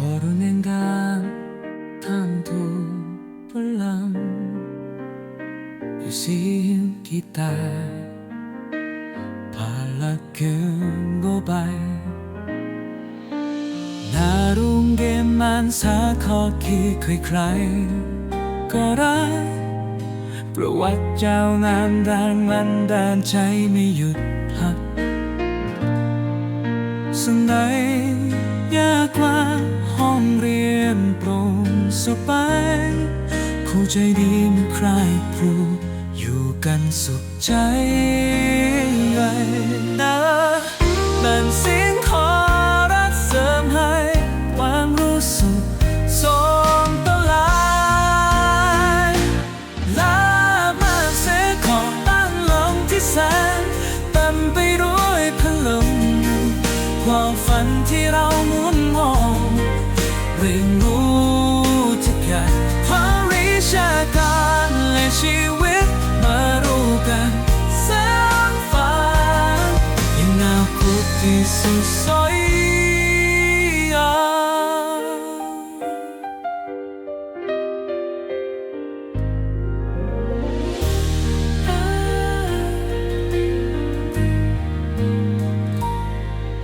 오르는간 단 มันสาขอขี้ใครใครก็รักประวัติเจ้านามดังมันดานใจไม่หยุดพักสนใดยากว่าห้องเรียนปร่งสบายผู้ใจดีมีใครผู้อยู่กันสุขใจไง ชีวิตมารู้กันแสงฝันยังหนาวคุกที่สุดซอย